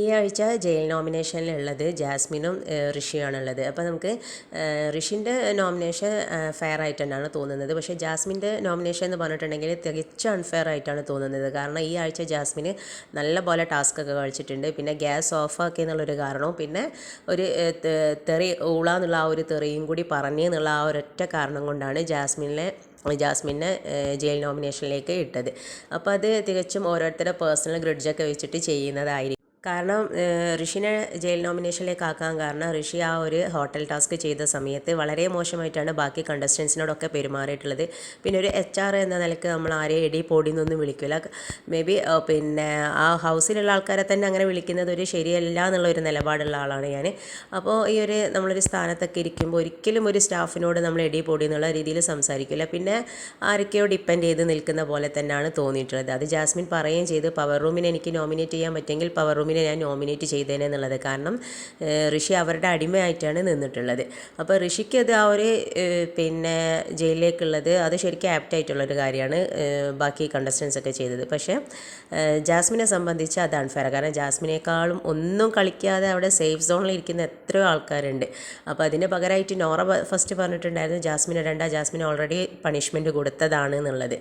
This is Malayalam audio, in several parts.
ഈ ആഴ്ച ജയിൽ നോമിനേഷനിലുള്ളത് ജാസ്മിനും ഋഷിയാണുള്ളത് അപ്പോൾ നമുക്ക് ഋഷിന്റെ നോമിനേഷൻ ഫെയർ ആയിട്ടാണ് തോന്നുന്നത്. പക്ഷേ ജാസ്മിന്റെ നോമിനേഷൻ എന്ന് പറഞ്ഞിട്ടുണ്ടെങ്കിൽ തികച്ചും അൺഫെയർ ആയിട്ടാണ് തോന്നുന്നത്. കാരണം ഈ ആഴ്ച ജാസ്മിന് നല്ല പോലെ ടാസ്ക് ഒക്കെ കളിച്ചിട്ടുണ്ട് പിന്നെ ഗ്യാസ് ഓഫാക്കി എന്നുള്ളൊരു കാരണവും പിന്നെ ഒരു തെറി ഊള എന്നുള്ള ആ ഒരു തെറിയും കൂടി പറഞ്ഞു എന്നുള്ള ആ ഒരൊറ്റ കാരണം കൊണ്ടാണ് ജാസ്മിനെ ജാസ്മിനെ ജയിൽ നോമിനേഷനിലേക്ക് ഇട്ടത്. അപ്പോൾ അത് തികച്ചും ഓരോരുത്തരുടെ പേഴ്സണൽ ഗ്രിഡ്ജൊക്കെ വെച്ചിട്ട് ചെയ്യുന്നതായിരിക്കും. കാരണം ഋഷിനെ ജയിൽ നോമിനേഷനിലേക്ക് ആക്കാൻ കാരണം ഋഷി ആ ഒരു ഹോട്ടൽ ടാസ്ക് ചെയ്ത സമയത്ത് വളരെ മോശമായിട്ടാണ് ബാക്കി കണ്ടസ്റ്റൻസിനോടൊക്കെ പെരുമാറിയിട്ടുള്ളത്. പിന്നെ ഒരു എച്ച് ആർ എന്ന നിലയ്ക്ക് നമ്മൾ ആരെയും എടി പൊടി എന്നൊന്നും വിളിക്കില്ല മേ ബി പിന്നെ ആ ഹൗസിലുള്ള ആൾക്കാരെ തന്നെ അങ്ങനെ വിളിക്കുന്നത് ഒരു ശരിയല്ല എന്നുള്ള ഒരു നിലപാടുള്ള ആളാണ് ഞാൻ അപ്പോൾ ഈ ഒരു നമ്മളൊരു സ്ഥാനത്തൊക്കെ ഇരിക്കുമ്പോൾ ഒരിക്കലും ഒരു സ്റ്റാഫിനോട് നമ്മൾ എടി പൊടി എന്നുള്ള രീതിയിൽ സംസാരിക്കില്ല പിന്നെ ആരൊക്കെയോ ഡിപ്പെൻഡ് ചെയ്ത് നിൽക്കുന്ന പോലെ തന്നെയാണ് തോന്നിയിട്ടുള്ളത്. അത് ജാസ്മിൻ പറയുകയും ചെയ്ത് പവർ റൂമിനെ എനിക്ക് നോമിനേറ്റ് ചെയ്യാൻ പറ്റുമെങ്കിൽ പവർ റൂമിനെ ഞാൻ നോമിനേറ്റ് ചെയ്തേനെന്നുള്ളത് കാരണം ഋഷി അവരുടെ അടിമയായിട്ടാണ് നിന്നിട്ടുള്ളത്. അപ്പോൾ ഋഷിക്ക് അത് ആ ഒരു പിന്നെ ജയിലിലേക്കുള്ളത് അത് ശരിക്കും ആപ്റ്റായിട്ടുള്ളൊരു കാര്യമാണ് ബാക്കി കണ്ടസ്റ്റൻസ് ഒക്കെ ചെയ്തത്. പക്ഷേ ജാസ്മിനെ സംബന്ധിച്ച് അത് അൺഫെയർ കാരണം ജാസ്മിനേക്കാളും ഒന്നും കളിക്കാതെ അവിടെ സേഫ് സോണിൽ ഇരിക്കുന്ന എത്രയോ ആൾക്കാരുണ്ട്. അപ്പോൾ അതിന് പകരമായിട്ട് നോറ ഫസ്റ്റ് പറഞ്ഞിട്ടുണ്ടായിരുന്നു ജാസ്മിൻ ഇടണ്ട ജാസ്മിൻ ഓൾറെഡി പണിഷ്മെന്റ് കൊടുത്തതാണ് എന്നുള്ളത്.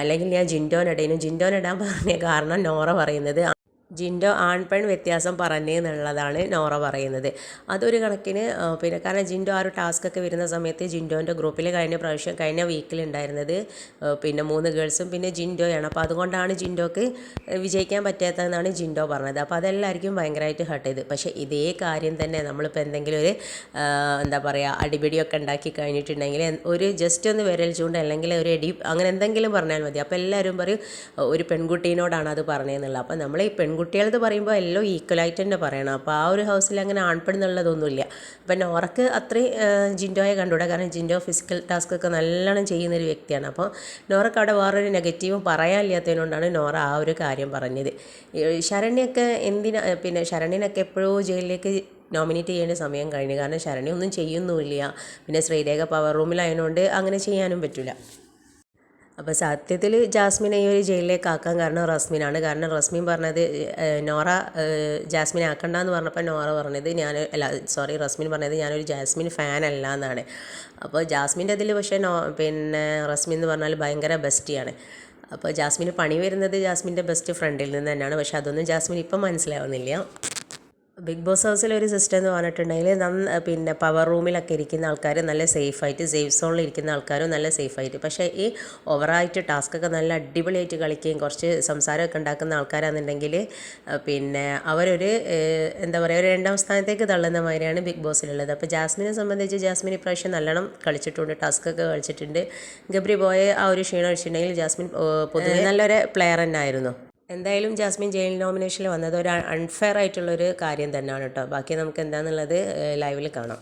അല്ലെങ്കിൽ ഞാൻ ജിൻഡോനിടേനും. ജിൻഡോനിടാൻ പറഞ്ഞ കാരണം നോറ പറയുന്നത് ജിൻഡോ ആൺപെൺ വ്യത്യാസം പറഞ്ഞേ എന്നുള്ളതാണ് നോറ പറയുന്നത്. അതൊരു കണക്കിന് പിന്നെ കാരണം ജിൻഡോ ആ ഒരു ടാസ്ക് ഒക്കെ വരുന്ന സമയത്ത് ജിൻഡോന്റെ ഗ്രൂപ്പിൽ കഴിഞ്ഞ പ്രാവശ്യം കഴിഞ്ഞ വീക്കിൽ ഉണ്ടായിരുന്നത് പിന്നെ മൂന്ന് ഗേൾസും പിന്നെ ജിൻഡോയാണ്. അപ്പോൾ അതുകൊണ്ടാണ് ജിൻഡോക്ക് വിജയിക്കാൻ പറ്റാത്തതെന്നാണ് ജിൻഡോ പറഞ്ഞത്. അപ്പോൾ അതെല്ലാവർക്കും ഭയങ്കരമായിട്ട് ഹർട്ട് ചെയ്ത്. പക്ഷേ ഇതേ കാര്യം തന്നെ നമ്മളിപ്പോൾ എന്തെങ്കിലും ഒരു എന്താ പറയുക അടിപിടിയൊക്കെ ഉണ്ടാക്കി കഴിഞ്ഞിട്ടുണ്ടെങ്കിൽ ഒരു ജസ്റ്റ് ഒന്ന് വിരൽ ചൂണ്ട് അല്ലെങ്കിൽ ഒരു എടി അങ്ങനെ എന്തെങ്കിലും പറഞ്ഞാൽ മതി. അപ്പോൾ എല്ലാവരും പറയും ഒരു പെൺകുട്ടീനോടാണ് അത് പറഞ്ഞതെന്നുള്ളത് അപ്പോൾ നമ്മൾ ഈ പെൺകുട്ടികളത് പറയുമ്പോൾ എല്ലാം ഈക്വലായിട്ട് തന്നെ പറയണം. അപ്പോൾ ആ ഒരു ഹൗസിൽ അങ്ങനെ ആൺപെടുന്നുള്ളതൊന്നുമില്ല അപ്പം നോറക്ക് അത്രയും ജിൻഡോയെ കണ്ടുകൂടാ. കാരണം ജിൻഡോ ഫിസിക്കൽ ടാസ്ക് ഒക്കെ നല്ലോണം ചെയ്യുന്ന ഒരു വ്യക്തിയാണ്. അപ്പോൾ നോറക്ക് അവിടെ വേറൊരു നെഗറ്റീവും പറയാനില്ലാത്തതിനോണ്ടാണ് നോറ ആ ഒരു കാര്യം പറഞ്ഞത്. ശരണ്യൊക്കെ എന്തിനാ പിന്നെ ശരണ്യനൊക്കെ എപ്പോഴോ ജയിലിലേക്ക് നോമിനേറ്റ് ചെയ്യേണ്ട സമയം കഴിഞ്ഞു. കാരണം ശരണി ഒന്നും ചെയ്യുന്നുമില്ല. പിന്നെ ശ്രീരേഖ പവർ റൂമിലായതുകൊണ്ട് അങ്ങനെ ചെയ്യാനും പറ്റില്ല അപ്പോൾ സത്യത്തിൽ ജാസ്മിനെ ഈ ഒരു ജയിലിലേക്ക് ആക്കാൻ കാരണം റസ്മിനാണ്. കാരണം റസ്മിൻ പറഞ്ഞത് നോറ ജാസ്മിനെ ആക്കണ്ട എന്ന് പറഞ്ഞപ്പോൾ നോറ പറഞ്ഞത് ഞാൻ അല്ല സോറി റസ്മിൻ പറഞ്ഞത് ഞാനൊരു ജാസ്മിൻ ഫാൻ അല്ല എന്നാണ്. അപ്പോൾ ജാസ്മിന്റെ അതിൽ പക്ഷേ നോ പിന്നെ റസ്മിൻ എന്ന് പറഞ്ഞാൽ ഭയങ്കര ബെസ്റ്റിയാണ്. അപ്പോൾ ജാസ്മിന് പണി വരുന്നത് ജാസ്മിന്റെ ബെസ്റ്റ് ഫ്രണ്ടിൽ നിന്ന് തന്നെയാണ്. പക്ഷേ അതൊന്നും ജാസ്മിൻ ഇപ്പം മനസ്സിലാവുന്നില്ല. ബിഗ് ബോസ് ഹൗസിലെ ഒരു സിസ്റ്റം എന്ന് പറഞ്ഞിട്ടുണ്ടെങ്കിൽ നന്ന പിന്നെ പവർ റൂമിലൊക്കെ ഇരിക്കുന്ന ആൾക്കാർ നല്ല സേഫായിട്ട് സേഫ് സോണിൽ ഇരിക്കുന്ന ആൾക്കാരും നല്ല സേഫായിട്ട് പക്ഷേ ഈ ഓവറായിട്ട് ടാസ്കൊക്കെ നല്ല അടിപൊളിയായിട്ട് കളിക്കുകയും കുറച്ച് സംസാരമൊക്കെ ഉണ്ടാക്കുന്ന ആൾക്കാരാണെന്നുണ്ടെങ്കിൽ പിന്നെ അവരൊരു എന്താ പറയുക ഒരു രണ്ടാം സ്ഥാനത്തേക്ക് തള്ളുന്ന മാതിരിയാണ് ബിഗ് ബോസിലുള്ളത്. അപ്പോൾ ജാസ്മിനെ സംബന്ധിച്ച് ജാസ്മിൻ ഇപ്രാവശ്യം നല്ലോണം കളിച്ചിട്ടുണ്ട് ടാസ്കൊക്കെ കളിച്ചിട്ടുണ്ട്. ഗബ്രി ബോയെ ആ ഒരു ക്ഷീണം വെച്ചിട്ടുണ്ടെങ്കിൽ ജാസ്മിൻ പൊതുവെ നല്ലൊരു പ്ലെയർ തന്നെ ആയിരുന്നു എന്തായാലും ജാസ്മിൻ ജയിൽ നോമിനേഷനിൽ വന്നത് ഒരു അൺഫെയർ ആയിട്ടുള്ളൊരു കാര്യം തന്നെയാണ് കേട്ടോ ബാക്കി നമുക്ക് എന്താണെന്നുള്ളത് ലൈവിൽ കാണാം.